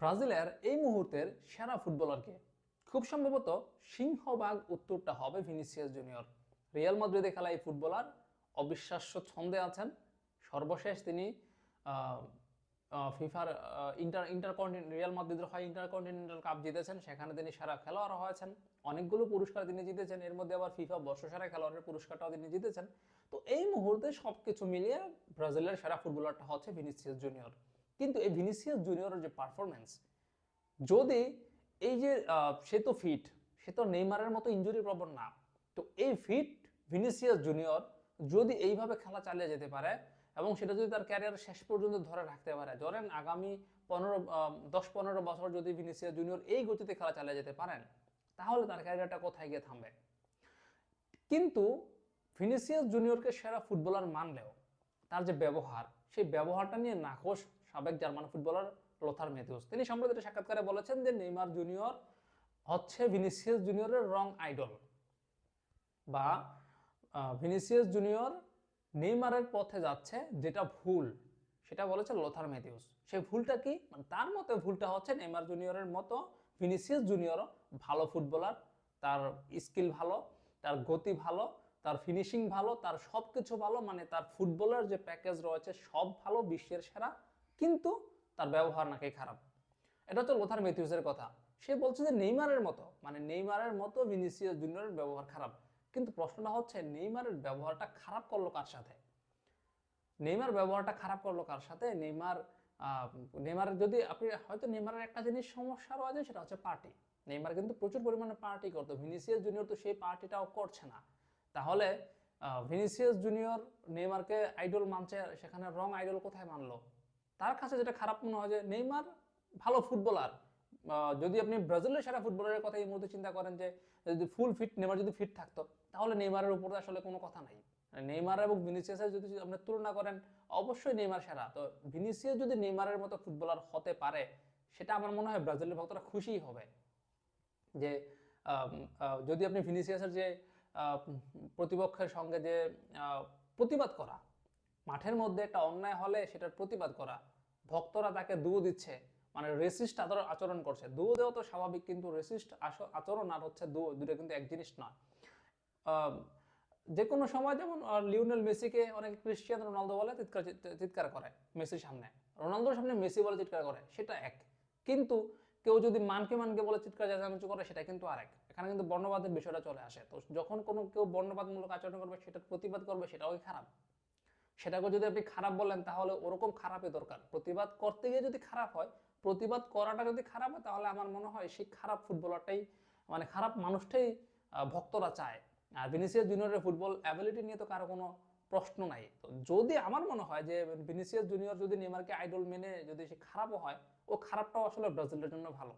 ব্রাজিলের এই মুহূর্তের সেরা ফুটবলারকে খুব সম্ভবত সিংহভাগ উত্তরটা হবে ভিনিসিয়াস জুনিয়র। রিয়াল মাদ্রিদে খেলা এই ফুটবলার, অবিশ্বাস্য ছন্দে আছেন। সর্বশেষ তিনি ফিফার ইন্টার ইন্টারকন্টিনেন্ট রিয়াল মাদ্রিদের হয় ইন্টারকন্টিনেন্টাল কাপ জিতেছেন, সেখানে তিনি সেরা খেলোয়াড় হয়েছেন। অনেকগুলো পুরস্কার তিনি জিতেছেন, এর মধ্যে আবার ফিফা বর্ষসেরা খেলোয়াড়ের পুরস্কারটাও তিনি জিতেছেন। তো এই মুহূর্তে সবকিছু মিলিয়ে ব্রাজিলের সেরা ফুটবলারটা হচ্ছে ভিনিসিয়াস জুনিয়র। কিন্তু এই ভিনিসিয়াস জুনিয়রের যে পারফরমেন্স যদি এই যে সে তো ফিট সে তো নেইমারের মতো ইঞ্জুরি প্রবণ না, তো এই ফিট ভিনিসিয়াস জুনিয়র যদি এইভাবে খেলা চালিয়ে যেতে পারে এবং সেটা যদি তার ক্যারিয়ার শেষ পর্যন্ত ধরে রাখতে পারে, ধরেন আগামী পনেরো দশ পনেরো বছর যদি ভিনিসিয়াস জুনিয়র এই গতিতে খেলা চালিয়ে যেতে পারেন, তাহলে তার ক্যারিয়ারটা কোথায় গিয়ে থামবে? কিন্তু ভিনিসিয়াস জুনিয়রকে সেরা ফুটবলার মানলেও, তার যে ব্যবহার, সেই ব্যবহারটা নিয়ে নাকশ সাবেক জার্মান ফুটবলার লোথার মেথিউস তিনি সম্প্রতি একটা সাক্ষাৎকারে বলেছেন যে নেইমার জুনিয়র হচ্ছে ভিনিসিয়াস জুনিয়রের রং আইডল বা ভিনিসিয়াস জুনিয়র নেইমারের পথে যাচ্ছে যেটা ভুল, সেটা বলেছে লোথার ম্যাথিউস। সেই ভুলটা কি? মানে তার মতে ভুলটা হচ্ছে নেইমার জুনিয়রের মতো ভিনিসিয়াস জুনিয়রও ভালো ফুটবলার, তার স্কিল ভালো, তার গতি ভালো, তার ফিনিশিং ভালো, তার সব কিছু ভালো মানে তার ফুটবলের যে প্যাকেজ রয়েছে সব ভালো, বিশ্বের সেরা কিন্তু তার ব্যবহার নাকি খারাপ। এটা তো লোথার মেথিউসের কথা। সে বলছে যে নেইমারের মতো মানে নেইমারের মতো ভিনিসিয়াস জুনিয়রের ব্যবহার খারাপ। কিন্তু প্রশ্নটা হচ্ছে, নেইমারের ব্যবহারটা খারাপ করল কার সাথে? নেইমার ব্যবহারটা খারাপ করল কার সাথে? নেইমার নেইমারের যদি আপনি, হয়তো নেইমারের একটা জিনিস সমস্যা রয়েছে, সেটা হচ্ছে পার্টি। নেইমার কিন্তু প্রচুর পরিমাণে পার্টি করতো। ভিনিসিয়াস জুনিয়র তো সেই পার্টিটাও করছে না। তাহলে ভিনিসিয়াস জুনিয়র নেইমারকে আইডল মানছে, সেখানে রং আইডল কোথায় মানলো? তার কাছে যেটা খারাপ মনে হয় যে নেইমার ভালো ফুটবলার। যদি আপনি ব্রাজিলের সেরা ফুটবলারের কথা এই মুহূর্তে চিন্তা করেন যে, যদি ফুল ফিট নেইমার যদি ফিট থাকতো, তাহলে নেইমারের উপরে আসলে কোনো কথা নাই। নেইমার এবং ভিনিসিয়াসের যদি আপনি তুলনা করেন, অবশ্যই নেইমার সেরা। তো ভিনিসিয়াস যদি নেইমারের মতো ফুটবলার হতে পারে, সেটা আমার মনে হয় ব্রাজিলের ভক্তরা খুশিই হবে। যে যদি আপনি ভিনিসিয়াসের যে প্রতিপক্ষের সঙ্গে যে প্রতিবাদ করা মাঠের মধ্যে একটা অন্যায় হলে সেটার প্রতিবাদ করা। ভক্তরা তাকে দুও দিচ্ছে। মানে রেসিস্ট আচরণ করছে। দুও দেওয়া তো স্বাভাবিক, কিন্তু রেসিস্ট আচরণ আর হচ্ছে দুও দুটো কিন্তু এক জিনিস নয়। যে কোনো সময় যেমন লিওনেল মেসিকে অনেক ক্রিস্টিয়ানো রোনালদো বলে চিৎকার চিৎকার করে মেসির সামনে। রোনালদোর সামনে মেসি বলে চিৎকার করে, সেটা এক। কিন্তু কেউ যদি মানকে মানকে বলে চিৎকার চেঁচামেচি করে, সেটা কিন্তু আরেক এখানে কিন্তু বর্ণবাদের বিষয়টা চলে আসে। তো যখন কোনো কেউ বর্ণবাদমূলক আচরণ করবে, সেটার প্রতিবাদ করবে, সেটাও খারাপ? সেটাকে যদি আপনি খারাপ বলেন, তাহলে ওরকম খারাপই দরকার। প্রতিবাদ করতে গিয়ে যদি খারাপ হয়, প্রতিবাদ করাটা যদি খারাপ হয়, তাহলে আমার মনে হয় সেই খারাপ ফুটবলারটাই মানে খারাপ মানুষটাই ভক্তরা চায়। আর ভিনিসিয়াস জুনিয়রের ফুটবল অ্যাবিলিটি নিয়ে তো কারও কোনো প্রশ্ন নাই। তো যদি আমার মনে হয় যে ভিনিসিয়াস জুনিয়র যদি নেমারকে আইডল মেনে যদি সে খারাপও হয়, ও খারাপটাও আসলে ব্রাজিলের জন্য ভালো।